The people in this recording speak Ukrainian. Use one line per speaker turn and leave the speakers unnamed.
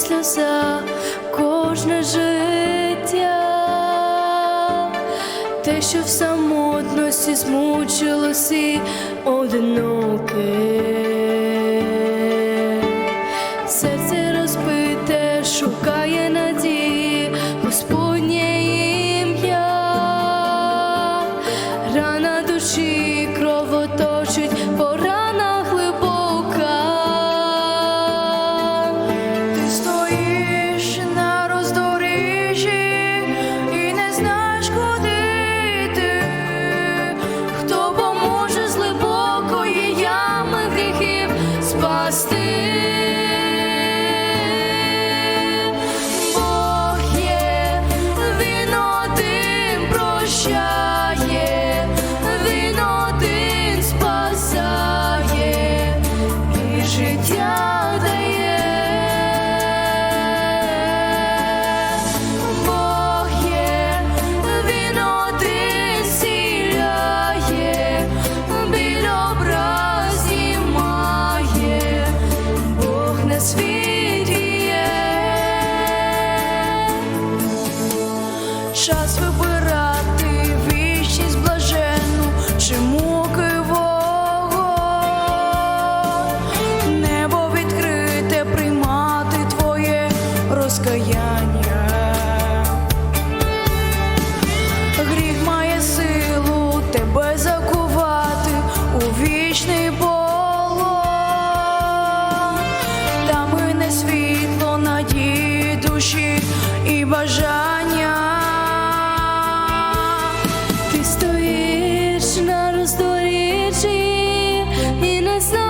сльоза, кожне життя, те, що в самотності змучилося одиноке.
покаяння, гріх має силу тебе закувати у вічний полон. Та мине світло надії душі і бажання,
ти стоїш на роздоріжжі і не знаєш